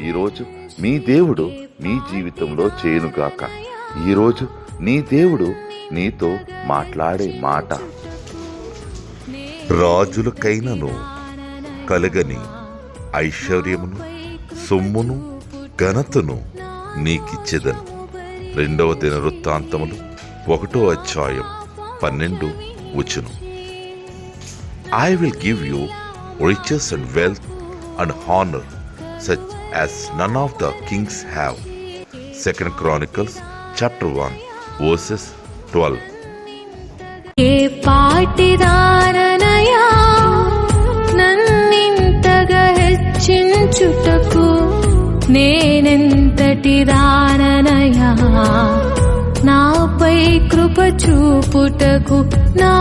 ఈరోజు మీ దేవుడు మీ జీవితంలో చేయనుగాక. ఈరోజు నీ దేవుడు నీతో మాట్లాడే మాట. రాజులకైనను కలగని ఐశ్వర్యమును సొమ్మును ఘనతను నీకిచ్చేదను. రెండవ దిన వృత్తాంతములు ఒకటో అధ్యాయం పన్నెండు వచ్చును. I will give you riches and wealth and honour such as none of the kings have. Second Chronicles chapter 1 verses 12. ఏ పాటిదాననయా నన్నింతగా హెచ్చించుటకు నేనెంతటి దాననయా నాపై కృప చూపుటకు నా